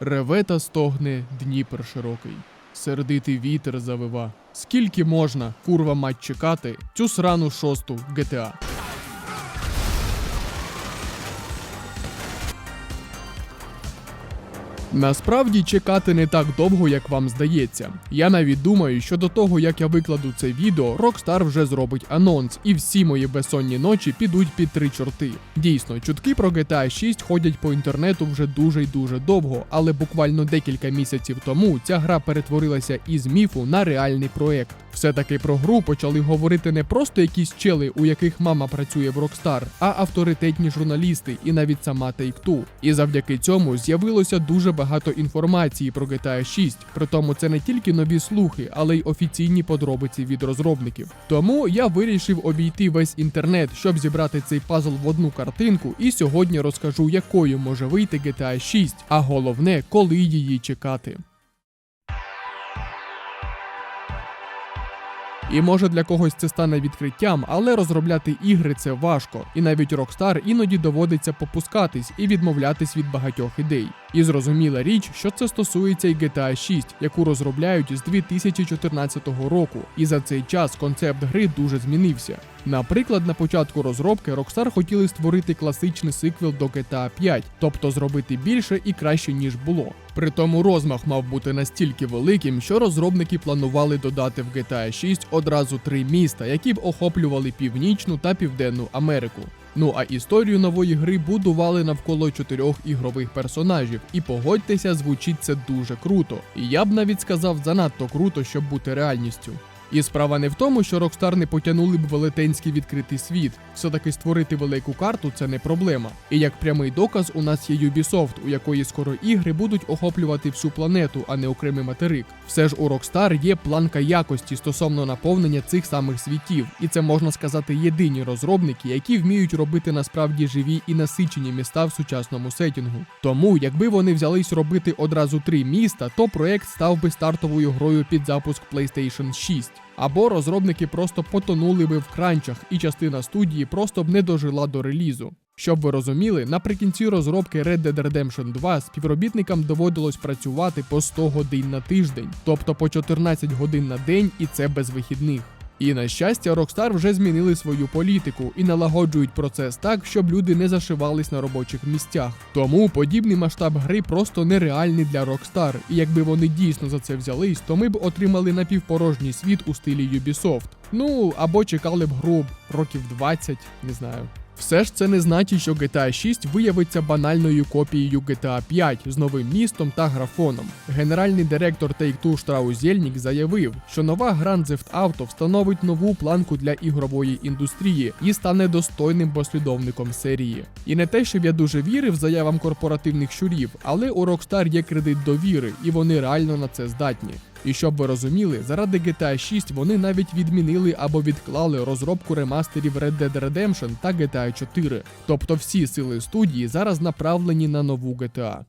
Реве та стогне Дніпр широкий. Сердитий вітер завива. Скільки можна, курва мать чекати, цю срану шосту GTA? Насправді чекати не так довго, як вам здається. Я навіть думаю, що до того, як я викладу це відео, Rockstar вже зробить анонс, і всі мої безсонні ночі підуть під три чорти. Дійсно, чутки про GTA 6 ходять по інтернету вже дуже й дуже довго, але буквально декілька місяців тому ця гра перетворилася із міфу на реальний проект. Все-таки про гру почали говорити не просто якісь чели, у яких мама працює в Rockstar, а авторитетні журналісти і навіть сама Take-Two. І завдяки цьому з'явилося дуже багато інформації про GTA 6. Притому це не тільки нові слухи, але й офіційні подробиці від розробників. Тому я вирішив обійти весь інтернет, щоб зібрати цей пазл в одну картинку, і сьогодні розкажу, якою може вийти GTA 6, а головне, коли її чекати. І може для когось це стане відкриттям, але розробляти ігри це важко, і навіть Rockstar іноді доводиться попускатись і відмовлятись від багатьох ідей. І зрозуміла річ, що це стосується й GTA 6, яку розробляють з 2014 року, і за цей час концепт гри дуже змінився. Наприклад, на початку розробки Rockstar хотіли створити класичний сиквел до GTA 5, тобто зробити більше і краще ніж було. При тому розмах мав бути настільки великим, що розробники планували додати в GTA 6 одразу три міста, які б охоплювали північну та південну Америку. Ну а історію нової гри будували навколо чотирьох ігрових персонажів, і погодьтеся, звучить це дуже круто. І я б навіть сказав занадто круто, щоб бути реальністю. І справа не в тому, що Rockstar не потягнули б велетенський відкритий світ. Все-таки створити велику карту це не проблема. І як прямий доказ, у нас є Ubisoft, у якої скоро ігри будуть охоплювати всю планету, а не окремий материк. Все ж у Rockstar є планка якості стосовно наповнення цих самих світів, і це можна сказати єдині розробники, які вміють робити насправді живі і насичені міста в сучасному сетінгу. Тому, якби вони взялись робити одразу три міста, то проект став би стартовою грою під запуск PlayStation 6. Або розробники просто потонули би в кранчах, і частина студії просто б не дожила до релізу. Щоб ви розуміли, наприкінці розробки Red Dead Redemption 2 співробітникам доводилось працювати по 100 годин на тиждень, тобто по 14 годин на день, і це без вихідних. І на щастя, Rockstar вже змінили свою політику і налагоджують процес так, щоб люди не зашивались на робочих місцях. Тому подібний масштаб гри просто нереальний для Rockstar, і якби вони дійсно за це взялись, то ми б отримали напівпорожній світ у стилі Ubisoft. Ну або чекали б гру років 20, не знаю. Все ж це не значить, що GTA 6 виявиться банальною копією GTA 5 з новим містом та графоном. Генеральний директор Take-Two Штраус Зєльнік заявив, що нова Grand Theft Auto встановить нову планку для ігрової індустрії і стане достойним послідовником серії. І не те, щоб я дуже вірив заявам корпоративних щурів, але у Rockstar є кредит довіри, і вони реально на це здатні. І щоб ви розуміли, заради GTA 6 вони навіть відмінили або відклали розробку ремастерів Red Dead Redemption та GTA 4. Тобто всі сили студії зараз направлені на нову GTA.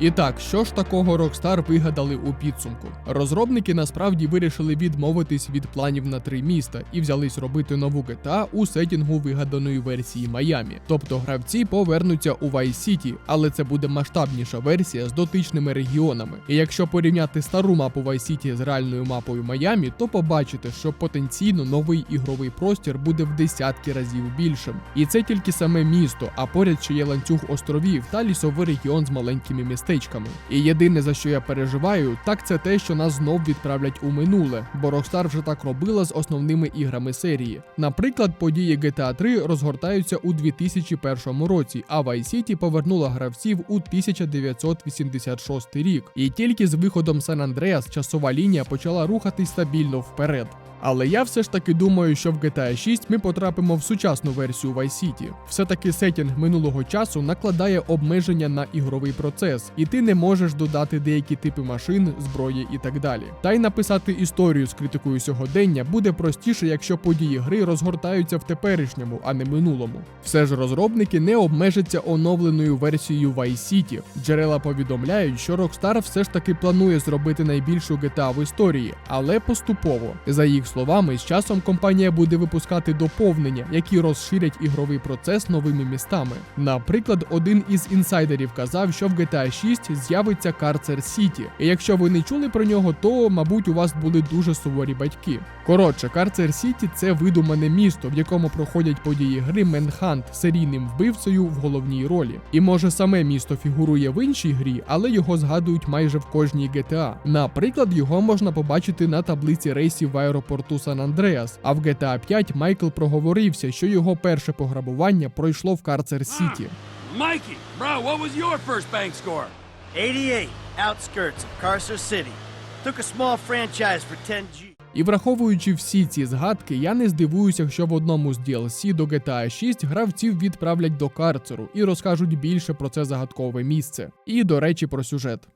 І так, що ж такого Rockstar вигадали у підсумку? Розробники насправді вирішили відмовитись від планів на три міста і взялись робити нову GTA у сетінгу вигаданої версії Майамі. Тобто гравці повернуться у Vice City, але це буде масштабніша версія з дотичними регіонами. І якщо порівняти стару мапу Vice City з реальною мапою Майамі, то побачите, що потенційно новий ігровий простір буде в десятки разів більшим. І це тільки саме місто, а поряд ще є ланцюг островів та лісовий регіон з маленькими містечками. І єдине за що я переживаю, так це те, що нас знов відправлять у минуле, бо Rockstar вже так робила з основними іграми серії. Наприклад, події GTA 3 розгортаються у 2001 році, а Vice City повернула гравців у 1986 рік. І тільки з виходом San Andreas часова лінія почала рухатись стабільно вперед. Але я все ж таки думаю, що в GTA 6 ми потрапимо в сучасну версію Vice City. Все-таки сетінг минулого часу накладає обмеження на ігровий процес, і ти не можеш додати деякі типи машин, зброї і так далі. Та й написати історію з критикою сьогодення буде простіше, якщо події гри розгортаються в теперішньому, а не минулому. Все ж розробники не обмежаться оновленою версією Vice City. Джерела повідомляють, що Rockstar все ж таки планує зробити найбільшу GTA в історії, але поступово. За їх словами, з часом компанія буде випускати доповнення, які розширять ігровий процес новими містами. Наприклад, один із інсайдерів казав, що в GTA 6 з'явиться Карцер Сіті. І якщо ви не чули про нього, то мабуть у вас були дуже суворі батьки. Коротше, Карцер Сіті це видумане місто, в якому проходять події гри Менхант серійним вбивцею в головній ролі. І може саме місто фігурує в іншій грі, але його згадують майже в кожній GTA. Наприклад, його можна побачити на таблиці рейсів в аеропорту Сан Андреас. А в GTA 5 Майкл проговорився, що його перше пограбування пройшло в Карцер Сіті. Mikey, bro, what was your first bank score? 88, outskirts of Carcer City. Took a small franchise for 10G. І враховуючи всі ці згадки, я не здивуюся, якщо в одному з DLC до GTA 6 гравців відправлять до карцеру і розкажуть більше про це загадкове місце. І до речі, про сюжет.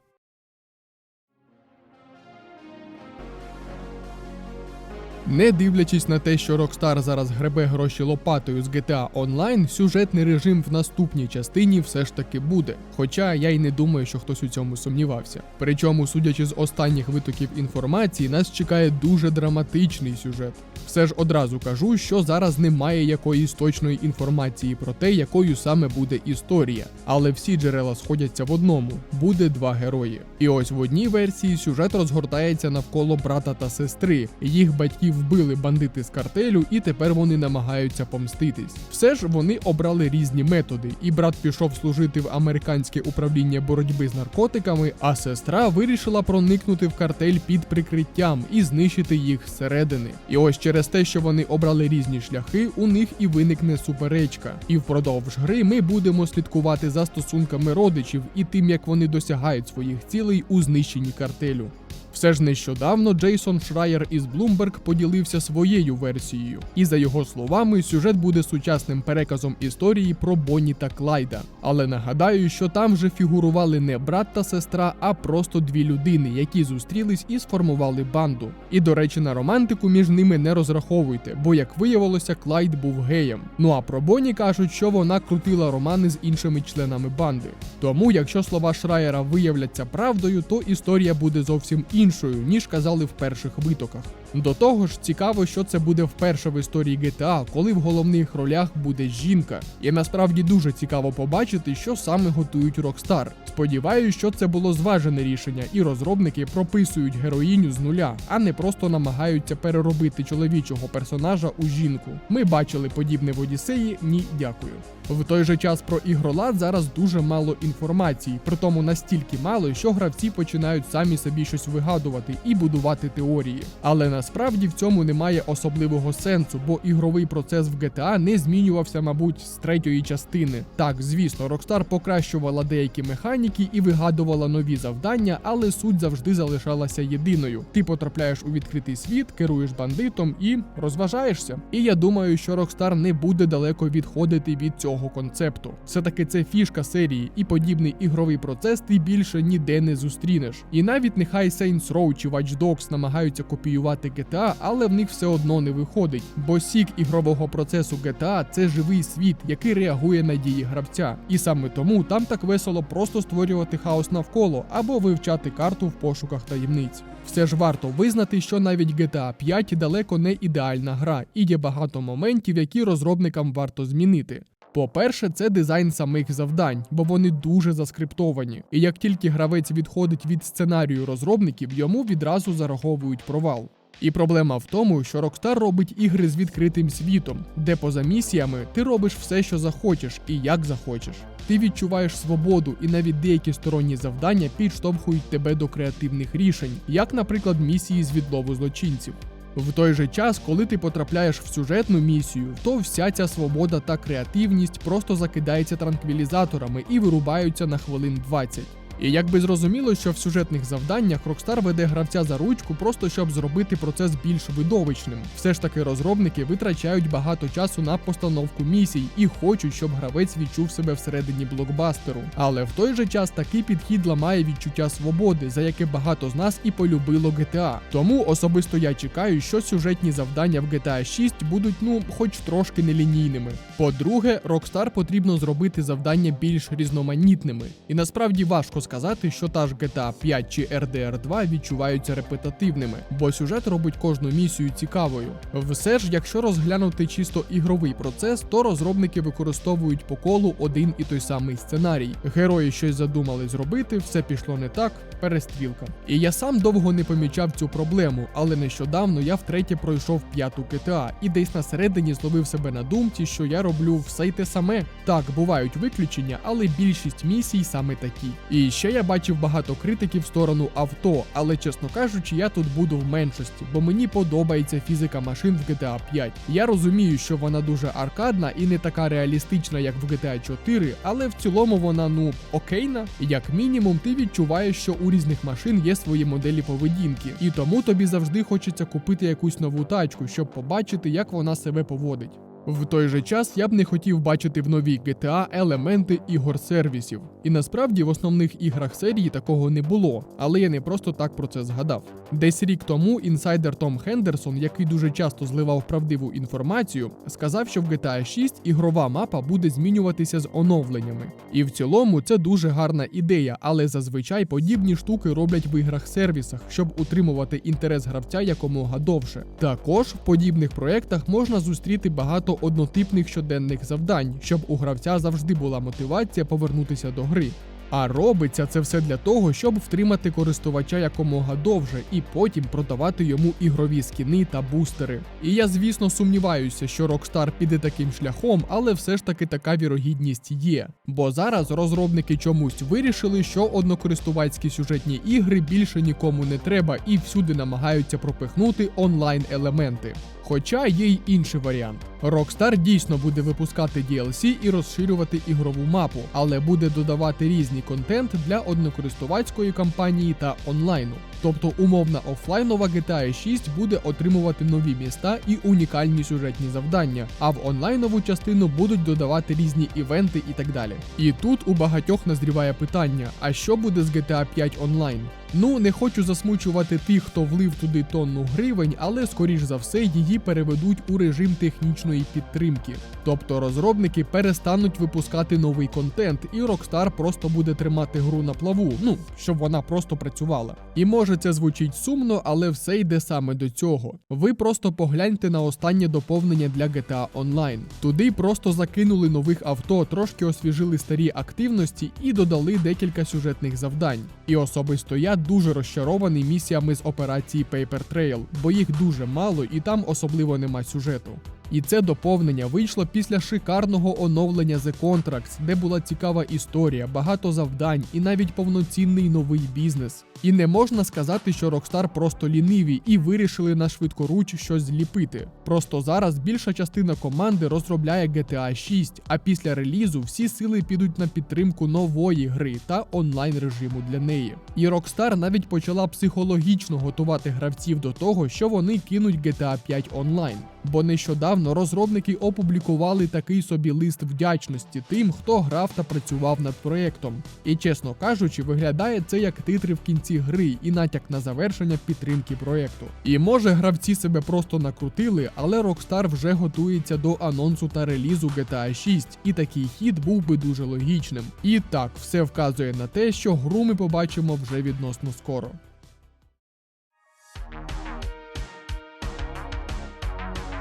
Не дивлячись на те, що Rockstar зараз гребе гроші лопатою з GTA Online, сюжетний режим в наступній частині все ж таки буде. Хоча я й не думаю, що хтось у цьому сумнівався. Причому, судячи з останніх витоків інформації, нас чекає дуже драматичний сюжет. Все ж одразу кажу, що зараз немає якоїсь точної інформації про те, якою саме буде історія. Але всі джерела сходяться в одному: буде два герої. І ось в одній версії сюжет розгортається навколо брата та сестри. Їх батьків вбили бандити з картелю, і тепер вони намагаються помститись. Все ж вони обрали різні методи, і брат пішов служити в американське управління боротьби з наркотиками, а сестра вирішила проникнути в картель під прикриттям і знищити їх зсередини. І ось через те, що вони обрали різні шляхи, у них і виникне суперечка. І впродовж гри ми будемо слідкувати за стосунками родичів і тим, як вони досягають своїх цілей у знищенні картелю. Все ж нещодавно Джейсон Шрайер із Bloomberg поділився своєю версією, і за його словами, сюжет буде сучасним переказом історії про Бонні та Клайда. Але нагадаю, що там вже фігурували не брат та сестра, а просто дві людини, які зустрілись і сформували банду. І до речі, на романтику між ними не розраховуйте, бо як виявилося, Клайд був геєм. Ну а про Бонні кажуть, що вона крутила романи з іншими членами банди. Тому, якщо слова Шрайера виявляться правдою, то історія буде зовсім іншою, ніж казали в перших витоках. До того ж, цікаво, що це буде вперше в історії GTA, коли в головних ролях буде жінка. І насправді дуже цікаво побачити, що саме готують Rockstar. Сподіваюсь, що це було зважене рішення, і розробники прописують героїню з нуля, а не просто намагаються переробити чоловічого персонажа у жінку. Ми бачили подібне в Одіссеї. Ні, дякую. В той же час про ігролад зараз дуже мало інформації, притому настільки мало, що гравці починають самі собі щось вигадувати і будувати теорії. Але насправді в цьому немає особливого сенсу, бо ігровий процес в GTA не змінювався, мабуть, з третьої частини. Так, звісно, Rockstar покращувала деякі механіки і вигадувала нові завдання, але суть завжди залишалася єдиною. Ти потрапляєш у відкритий світ, керуєш бандитом і розважаєшся. І я думаю, що Rockstar не буде далеко відходити від цього концепту. Все таки це фішка серії, і подібний ігровий процес ти більше ніде не зустрінеш. І навіть нехай Saints Row чи Watch Dogs намагаються копіювати GTA, але в них все одно не виходить. Бо сік ігрового процесу GTA – це живий світ, який реагує на дії гравця. І саме тому там так весело просто створювати хаос навколо або вивчати карту в пошуках таємниць. Все ж варто визнати, що навіть GTA 5 далеко не ідеальна гра, і є багато моментів, які розробникам варто змінити. По-перше, це дизайн самих завдань, бо вони дуже заскриптовані. І як тільки гравець відходить від сценарію розробників, йому відразу зараховують провал. І проблема в тому, що Rockstar робить ігри з відкритим світом, де поза місіями ти робиш все, що захочеш, і як захочеш. Ти відчуваєш свободу, і навіть деякі сторонні завдання підштовхують тебе до креативних рішень, як, наприклад, місії з відлову злочинців. В той же час, коли ти потрапляєш в сюжетну місію, то вся ця свобода та креативність просто закидається транквілізаторами і вирубаються на хвилин 20. І якби зрозуміло, що в сюжетних завданнях Rockstar веде гравця за ручку, просто щоб зробити процес більш видовищним. Все ж таки розробники витрачають багато часу на постановку місій і хочуть, щоб гравець відчув себе всередині блокбастеру. Але в той же час такий підхід ламає відчуття свободи, за яке багато з нас і полюбило GTA. Тому особисто я чекаю, що сюжетні завдання в GTA 6 будуть, ну, хоч трошки нелінійними. По-друге, Rockstar потрібно зробити завдання більш різноманітними. І насправді важко сказати, що та ж GTA 5 чи RDR 2 відчуваються репетативними, бо сюжет робить кожну місію цікавою. Все ж, якщо розглянути чисто ігровий процес, то розробники використовують по колу один і той самий сценарій. Герої щось задумали зробити, все пішло не так, перестрілка. І я сам довго не помічав цю проблему, але нещодавно я втретє пройшов п'яту GTA і десь на середині зловив себе на думці, що я роблю все й те саме. Так, бувають виключення, але більшість місій саме такі. І ще я бачив багато критиків в сторону авто, але чесно кажучи, я тут буду в меншості, бо мені подобається фізика машин в GTA 5. Я розумію, що вона дуже аркадна і не така реалістична, як в GTA 4, але в цілому вона ну окейна. Як мінімум, ти відчуваєш, що у різних машин є свої моделі поведінки, і тому тобі завжди хочеться купити якусь нову тачку, щоб побачити, як вона себе поводить. В той же час я б не хотів бачити в новій GTA елементи ігор сервісів. І насправді в основних іграх серії такого не було, але я не просто так про це згадав. Десь рік тому інсайдер Том Хендерсон, який дуже часто зливав правдиву інформацію, сказав, що в GTA 6 ігрова мапа буде змінюватися з оновленнями. І в цілому це дуже гарна ідея, але зазвичай подібні штуки роблять в іграх-сервісах, щоб утримувати інтерес гравця якомога довше. Також в подібних проєктах можна зустріти багато однотипних щоденних завдань, щоб у гравця завжди була мотивація повернутися до гри. А робиться це все для того, щоб втримати користувача якомога довше і потім продавати йому ігрові скіни та бустери. І я, звісно, сумніваюся, що Rockstar піде таким шляхом, але все ж таки така вірогідність є. Бо зараз розробники чомусь вирішили, що однокористувацькі сюжетні ігри більше нікому не треба і всюди намагаються пропихнути онлайн елементи. Хоча є й інший варіант. Rockstar дійсно буде випускати DLC і розширювати ігрову мапу, але буде додавати різний контент для однокористувацької кампанії та онлайну. Тобто умовна офлайнова GTA 6 буде отримувати нові міста і унікальні сюжетні завдання, а в онлайнову частину будуть додавати різні івенти і так далі. І тут у багатьох назріває питання: а що буде з GTA 5 онлайн? Ну, не хочу засмучувати тих, хто влив туди тонну гривень, але скоріш за все її переведуть у режим технічної підтримки. Тобто розробники перестануть випускати новий контент, і Rockstar просто буде тримати гру на плаву, ну щоб вона просто працювала. І може це звучить сумно, але все йде саме до цього. Ви просто погляньте на останнє доповнення для GTA Online. Туди просто закинули нових авто, трошки освіжили старі активності і додали декілька сюжетних завдань. І особисто я дуже розчарований місіями з операції Paper Trail, бо їх дуже мало і там особливо нема сюжету. І це доповнення вийшло після шикарного оновлення The Contracts, де була цікава історія, багато завдань і навіть повноцінний новий бізнес. І не можна сказати, що Rockstar просто ліниві і вирішили на швидкоруч щось зліпити. Просто зараз більша частина команди розробляє GTA 6, а після релізу всі сили підуть на підтримку нової гри та онлайн режиму для неї. І Rockstar навіть почала психологічно готувати гравців до того, що вони кинуть GTA 5 онлайн. Бо нещодавно розробники опублікували такий собі лист вдячності тим, хто грав та працював над проєктом. І чесно кажучи, виглядає це як титри в кінці гри і натяк на завершення підтримки проєкту. І може гравці себе просто накрутили, але Rockstar вже готується до анонсу та релізу GTA 6, і такий хід був би дуже логічним. І так, все вказує на те, що гру ми побачимо вже відносно скоро.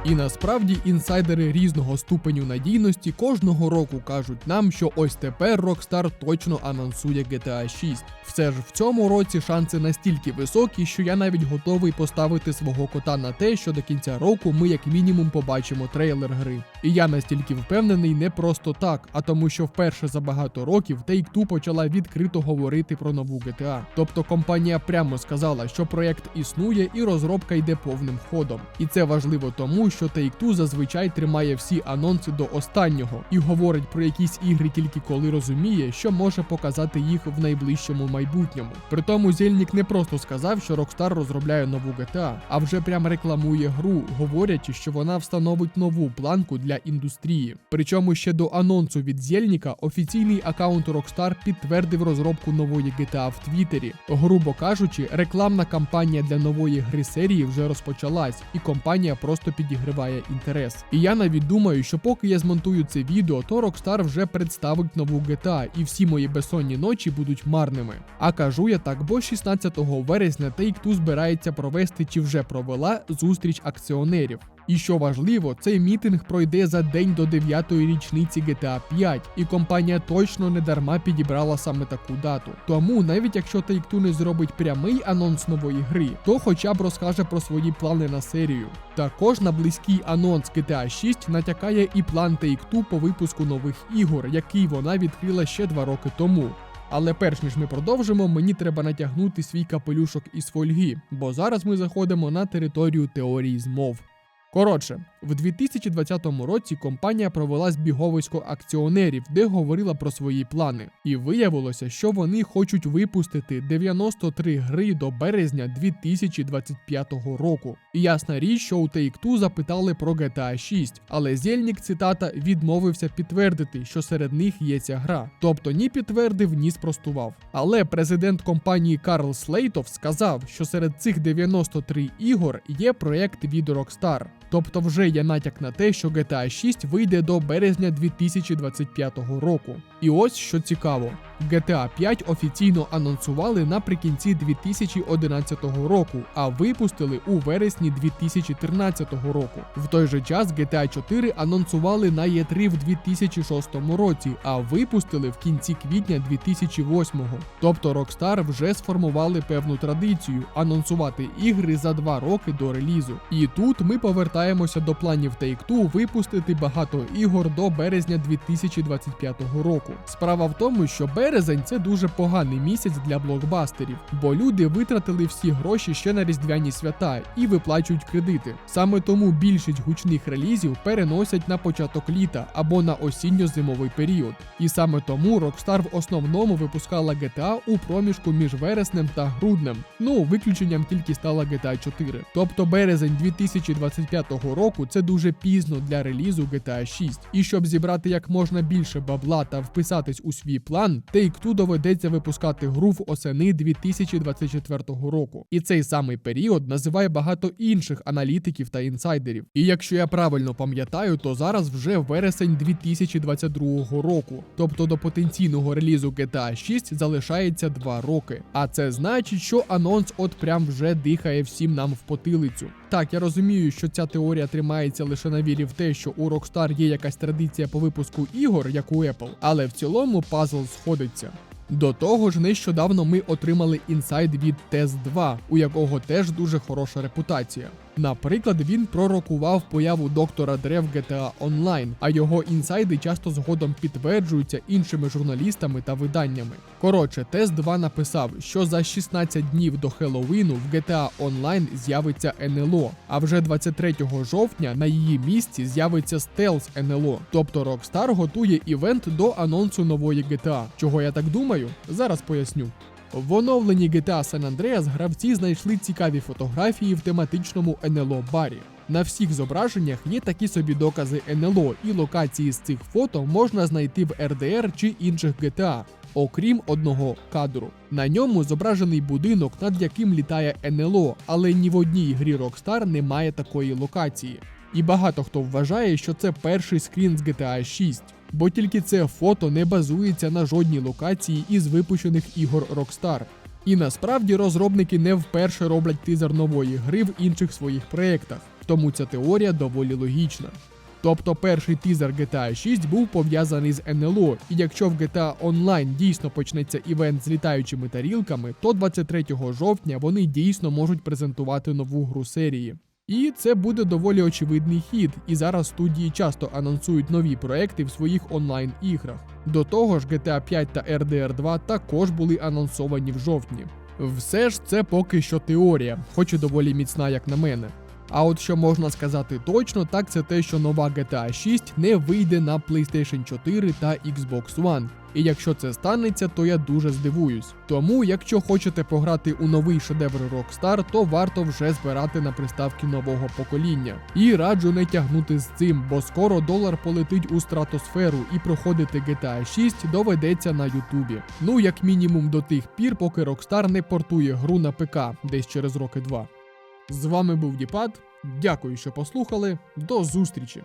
І насправді інсайдери різного ступеню надійності кожного року кажуть нам, що ось тепер Rockstar точно анонсує GTA 6. Все ж в цьому році шанси настільки високі, що я навіть готовий поставити свого кота на те, що до кінця року ми як мінімум побачимо трейлер гри. І я настільки впевнений не просто так, а тому, що вперше за багато років Take-Two почала відкрито говорити про нову GTA. Тобто компанія прямо сказала, що проект існує і розробка йде повним ходом. І це важливо тому, що Take-Two зазвичай тримає всі анонси до останнього і говорить про якісь ігри тільки коли розуміє, що може показати їх в найближчому майбутньому. При тому Зельнік не просто сказав, що Rockstar розробляє нову GTA, а вже прям рекламує гру, говорячи, що вона встановить нову планку для індустрії. Причому ще до анонсу від Зельніка офіційний аккаунт Rockstar підтвердив розробку нової GTA в Твіттері. Грубо кажучи, рекламна кампанія для нової гри серії вже розпочалась, і компанія просто підігриває інтерес. І я навіть думаю, що поки я змонтую це відео, то Rockstar вже представить нову GTA, і всі мої безсонні ночі будуть марними. А кажу я так, бо 16 вересня Take-Two збирається провести чи вже провела зустріч акціонерів. І що важливо, цей мітинг пройде за день до 9-ї річниці GTA 5, і компанія точно не дарма підібрала саме таку дату. Тому, навіть якщо Take-Two не зробить прямий анонс нової гри, то хоча б розкаже про свої плани на серію. Також на близький анонс GTA 6 натякає і план Take-Two по випуску нових ігор, який вона відкрила ще два роки тому. Але перш ніж ми продовжимо, мені треба натягнути свій капелюшок із фольги, бо зараз ми заходимо на територію теорії змов. Коротше, в 2020 році компанія провела збіговисько акціонерів, де говорила про свої плани. І виявилося, що вони хочуть випустити 93 гри до березня 2025 року. І ясна річ, що у Take-Two запитали про GTA 6, але Зельнік, цитата, відмовився підтвердити, що серед них є ця гра. Тобто ні підтвердив, ні спростував. Але президент компанії Карл Слейтов сказав, що серед цих 93 ігор є проект від Rockstar. Тобто вже є натяк на те, що GTA 6 вийде до березня 2025 року. І ось що цікаво: GTA 5 офіційно анонсували наприкінці 2011 року, а випустили у вересні 2013 року. В той же час GTA 4 анонсували на E3 в 2006 році, а випустили в кінці квітня 2008. Тобто Rockstar вже сформували певну традицію анонсувати ігри за два роки до релізу. І тут ми повертаємося до планів Take-Two випустити багато ігор до березня 2025 року. Справа в тому, що березень це дуже поганий місяць для блокбастерів, бо люди витратили всі гроші ще на різдвяні свята і виплачують кредити. Саме тому більшість гучних релізів переносять на початок літа або на осінньо-зимовий період. І саме тому Rockstar в основному випускала GTA у проміжку між вереснем та груднем. Ну, виключенням тільки стала GTA 4. Тобто березень 2025 року це дуже пізно для релізу GTA 6. І щоб зібрати як можна більше бабла та вписатись у свій план, Take-Two доведеться випускати гру в осени 2024 року. І цей самий період називає багато інших аналітиків та інсайдерів. І якщо я правильно пам'ятаю, то зараз вже вересень 2022 року. Тобто до потенційного релізу GTA 6 залишається 2 роки. А це значить, що анонс от прям вже дихає всім нам в потилицю. Так, я розумію, що ця теорія тримається лише на вірі в те, що у Rockstar є якась традиція по випуску ігор, як у Apple, але в цілому пазл сходиться. До того ж, нещодавно ми отримали інсайд від Test 2, у якого теж дуже хороша репутація. Наприклад, він пророкував появу доктора Дре в GTA Online, а його інсайди часто згодом підтверджуються іншими журналістами та виданнями. Коротше, Тест 2 написав, що за 16 днів до Хеллоуіну в GTA Online з'явиться НЛО, а вже 23 жовтня на її місці з'явиться стелс НЛО. Тобто Rockstar готує івент до анонсу нової GTA. Чого я так думаю? Зараз поясню. В оновленні GTA San Andreas гравці знайшли цікаві фотографії в тематичному НЛО барі. На всіх зображеннях є такі собі докази НЛО, і локації з цих фото можна знайти в RDR чи інших GTA, окрім одного кадру. На ньому зображений будинок, над яким літає НЛО, але ні в одній грі Rockstar немає такої локації. І багато хто вважає, що це перший скрін з GTA 6, бо тільки це фото не базується на жодній локації із випущених ігор Rockstar. І насправді розробники не вперше роблять тизер нової гри в інших своїх проєктах, тому ця теорія доволі логічна. Тобто перший тизер GTA 6 був пов'язаний з НЛО, і якщо в GTA Online дійсно почнеться івент з літаючими тарілками, то 23 жовтня вони дійсно можуть презентувати нову гру серії. І це буде доволі очевидний хід, і зараз студії часто анонсують нові проекти в своїх онлайн-іграх. До того ж, GTA 5 та RDR 2 також були анонсовані в жовтні. Все ж це поки що теорія, хоч і доволі міцна, як на мене. А от що можна сказати точно, так це те, що нова GTA 6 не вийде на PlayStation 4 та Xbox One. І якщо це станеться, то я дуже здивуюсь. Тому, якщо хочете пограти у новий шедевр Rockstar, то варто вже збирати на приставки нового покоління. І раджу не тягнути з цим, бо скоро долар полетить у стратосферу і проходити GTA 6 доведеться на Ютубі. Ну як мінімум до тих пір, поки Rockstar не портує гру на ПК десь через роки два. З вами був Діпад. Дякую, що послухали. До зустрічі!